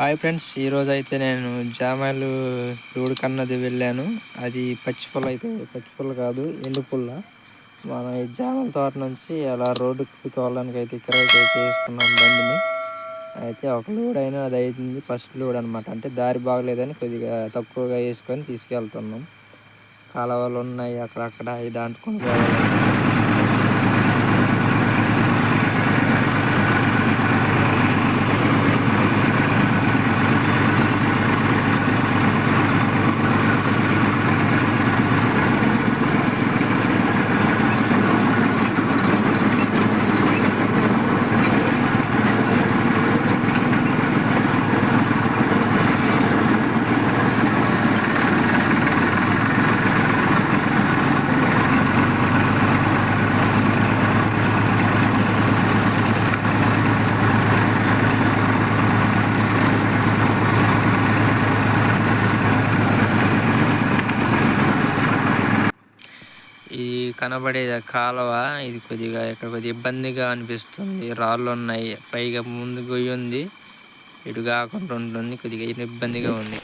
Hi friends ఈరోజు అయితే నేను జామాయిలు లోడు కన్నది వెళ్ళాను. అది పచ్చి పుల్ల అయితే పచ్చి పుల్ల కాదు ఎండు పుల్ల. మన ఈ జామల తోట నుంచి అలా రోడ్డుకి తోలడానికి అయితే కిరాయికి అయితే వేసుకున్నాం బండిని. అయితే ఒక లోడ్ అయినా అది అవుతుంది ఫస్ట్ లోడ్ అనమాట అంటే దారి బాగలేదని కొద్దిగా తక్కువగా వేసుకొని తీసుకెళ్తున్నాం. కాలువలు ఉన్నాయి అక్కడక్కడ అవి దాటుకొని ఈ కనబడే కాలువ. ఇది కొద్దిగా ఇక్కడ కొద్దిగా ఇబ్బందిగా అనిపిస్తుంది. రాళ్ళు ఉన్నాయి. పైగా ముందు గొయ్యి ఉంది. ఇటు కాకుండా ఉంటుంది కొద్దిగా ఇబ్బందిగా ఉంది.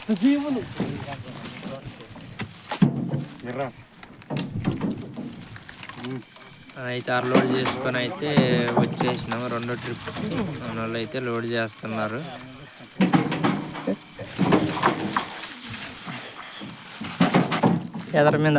అయితే ఆ లోడ్ చేసుకొని అయితే వచ్చేసినాం. రెండో ట్రిప్. వాళ్ళు అయితే లోడ్ చేస్తున్నారు. ఎదర మీద.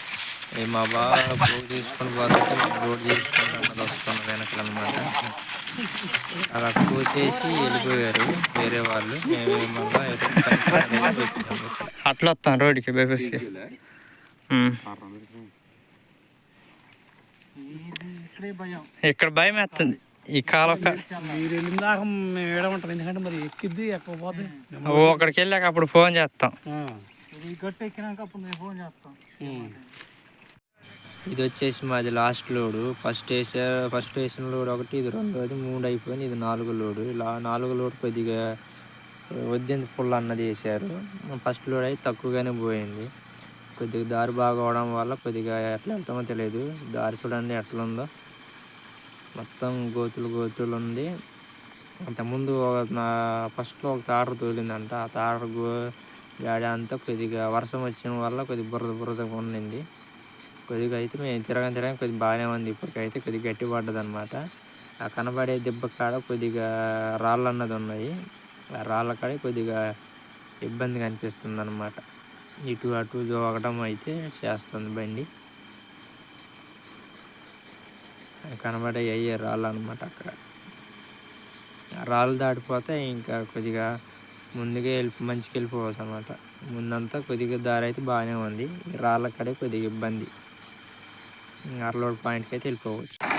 ఈ మా బావ పోగు తీసుకొని పోతే లోడ్ చేసుకొని అన్నది వస్తున్నాం వెనకలు అనమాట అలా చేసి వెళ్ళిపోయారు వేరే వాళ్ళు. మేము మళ్ళీ అట్లా వస్తాం రోడ్డుకి బేబీస్కి ఇక్కడ భయం వేస్తుంది. ఈ కాలం మీరు మేము ఏడమంటాం ఎందుకంటే మరి ఎక్కిద్ది ఒకడికి వెళ్ళాక అప్పుడు ఫోన్ చేస్తాం. ఈ గట్టు ఎక్కినాక అప్పుడు మేము ఫోన్ చేస్తాం. ఇది వచ్చేసి మాది లాస్ట్ లోడు ఫస్ట్ వేసే ఫస్ట్ వేసిన లోడ్ ఒకటి ఇది రెండోది మూడు అయిపోయింది ఇది నాలుగు లోడు ఇలా నాలుగు లోడ్ కొద్దిగా వద్దంది పుల్ల అన్నది వేసారు. ఫస్ట్ లోడ్ అయితే తక్కువగానే పోయింది. కొద్దిగా దారి బాగా అవడం వల్ల కొద్దిగా ఎట్లా వెళ్తామో తెలియదు. దారి చూడండి ఎట్లా ఉందో మొత్తం గోతులు గోతులు ఉంది. అంతకుముందు ఒక నా ఫస్ట్లో ఒక తాటరు తోలిందంట. ఆ తాటరు గో గాడి అంతా కొద్దిగా వర్షం వచ్చిన వల్ల కొద్దిగా బురద బురదగా ఉండింది. కొద్దిగా అయితే మేము తిరగని తిరగని కొద్దిగా బాగానే ఉంది. ఇప్పటికైతే కొద్దిగా గట్టి పడ్డది అనమాట ఆ కనబడే దెబ్బ కాడ కొద్దిగా రాళ్ళు అన్నది ఉన్నాయి. ఆ రాళ్ళ కాడ కొద్దిగా ఇబ్బందిగా అనిపిస్తుంది అనమాట ఇటు అటు జోగడం అయితే చేస్తుంది బండి. కనబడే అయ్యే రాళ్ళు అనమాట అక్కడ. రాళ్ళు దాటిపోతే ఇంకా కొద్దిగా ముందుగా వెళ్ళి మంచికి వెళ్ళిపోవచ్చు అనమాట ముందంతా కొద్దిగా దారి అయితే బాగానే ఉంది. రాళ్ళ కడే కొద్దిగా ఇబ్బంది. అరలోడ్ పాయింట్కి అయితే వెళ్ళిపోవచ్చు.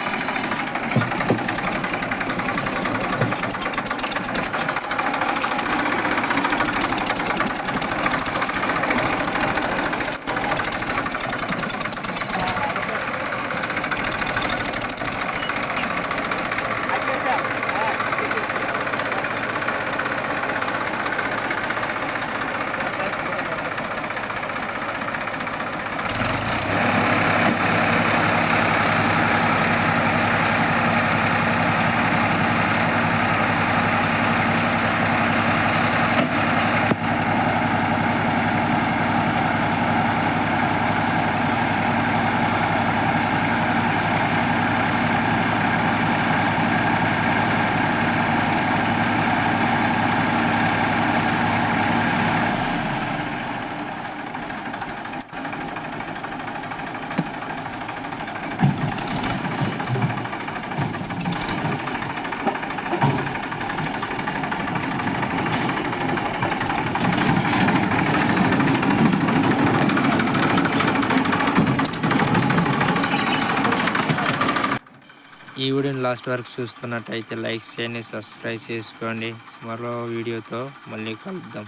ఈ వీడియోని లాస్ట్ వరకు చూస్తున్నట్టయితే లైక్ చేయండి సబ్స్క్రైబ్ చేసుకోండి. మరో వీడియోతో మళ్ళీ కలుద్దాం.